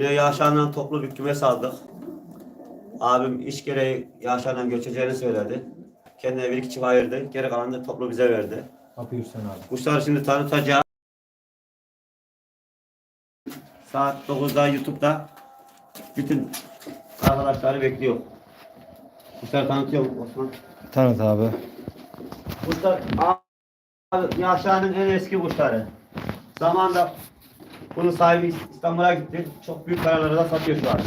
Yine Yaşar'la toplu bir kümes aldık. Abim iş gereği Yaşar'la göçeceğini söyledi. Kendine bir iki çift ayırdı. Geri kalanını da toplu bize verdi. Yapıyorsun abi. Kuşları şimdi tanıtacağım. Saat 9'da YouTube'da bütün arkadaşları bekliyor. Kuşları tanıtıyor mu Osman? Tanıt abi. Kuşlar abi, Yaşar'ın en eski kuşları. Zamanında bunun sahibi İstanbul'a gitti. Çok büyük paralara da satıyor şu an.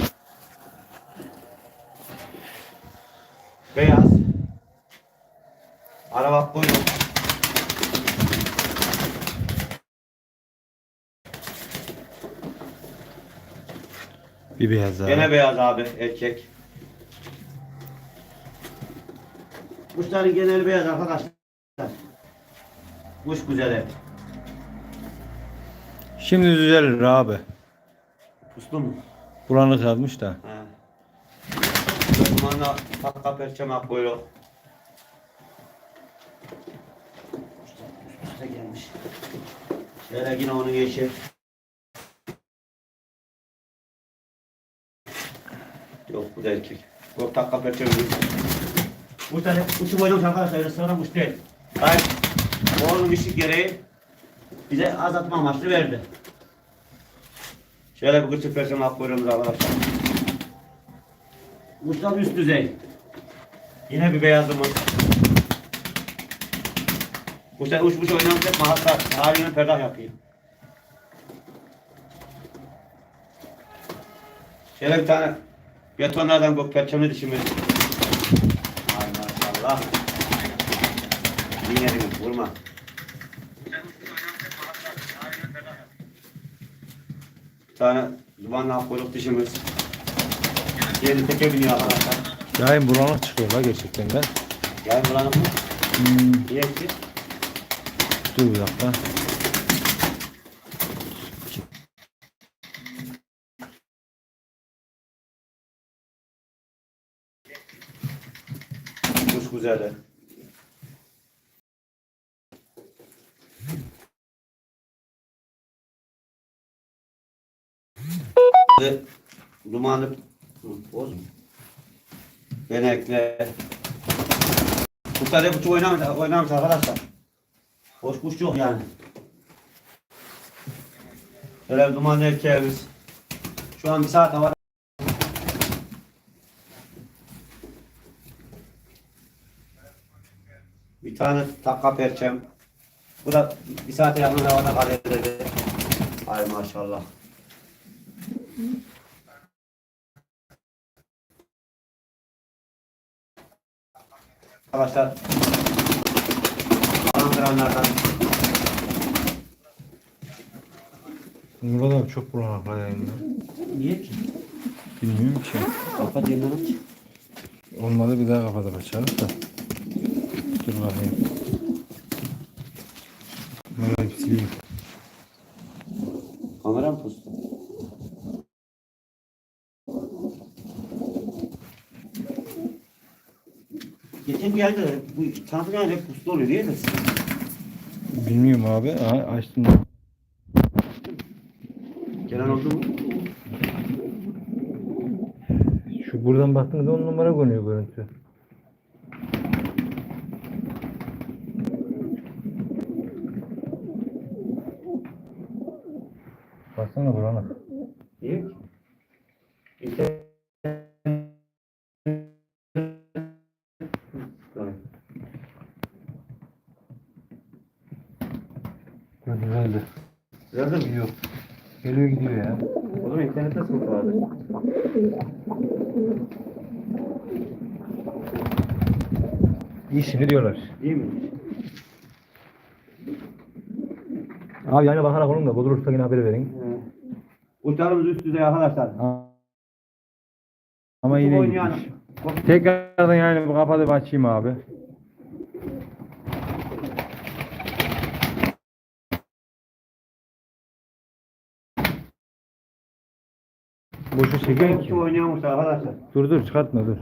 Beyaz. Araba koydu. Bir beyaz abi. Gene beyaz abi erkek. Kuşların geneli beyaz arkadaşlar. Kuş güzeli. Şimdi düzelir abi. Uslu mu? Bulanık yazmış da. He. Dumanla takka perçem kuyruk. Üst üste gelmiş. Şöyle yine onun yeşil. Yok bu da erkek. Yok takka perçem. Bu tane uçu boylamış arkadaşlar. Kuş değil. Hayır. Oğlum işi gereği bize azaltma amaçlı verdi. Şöyle bir küçük perçem kuyruğumuz arkadaşlar. Kuşlar üst düzey. Yine bir beyazımız. Kuşlar uç uç oynamış hep mahatta halini perdah yapayım. Şöyle bir tane betonlardan bu perçemli dişimiz. Ay maşallah. Yine bir vurma. Bir tane dumanla kuyruk dişimiz. Yeni teke biniyor arkadaşlar. Yayın bulanık çıkıyor la gerçekten de. Yani buranın mı? Hmm, Niye ki? dur bir dakika. Kuş güzeli. Ve Dumanlı Hı, boz mu? Benekle. Kuşlar hep oynamış, oynamış arkadaşlar. Boş kuş yok yani. Şöyle bir dumanlı erkeğimiz. Şu an bir saat hava. Bir tane takka perçem. Bu da bir saate yakın havada kalıyor dedi. Ay maşallah. Arkadaşlar Alandıranlardan Burada da çok bulanık la yayında. Niye ki? Bilmiyorum ki. Kapat yeniden aç. Olmadı bir daha kapatıp açarız da. Dur bakayım. Bunları sileyim. Geçen geldi bu tanıtım yani hep puslu oluyor değil mi? Bilmiyorum abi. Aha, açtım. Gelen oldu mu? Şu buradan baktığınızda on numara görünüyor görüntü. Baksana bulanık. Niye? İşte... Güzeldi. Gördün mü? Yok. Geliyor gidiyor ya. O zaman internette sıkıntı vardı. İşini diyorlar. Değil mi? Abi yani bakarak olun da bozulursa yine haber verin. Ee, Uçlarımız üst düzey arkadaşlar. Ama yine Oynayan- gitmiş. Tekrardan yani bu kapatıp açayım abi. Boşu çekiyor Uçu ki. oynuyormuş arkadaşlar. Dur dur çıkartma dur.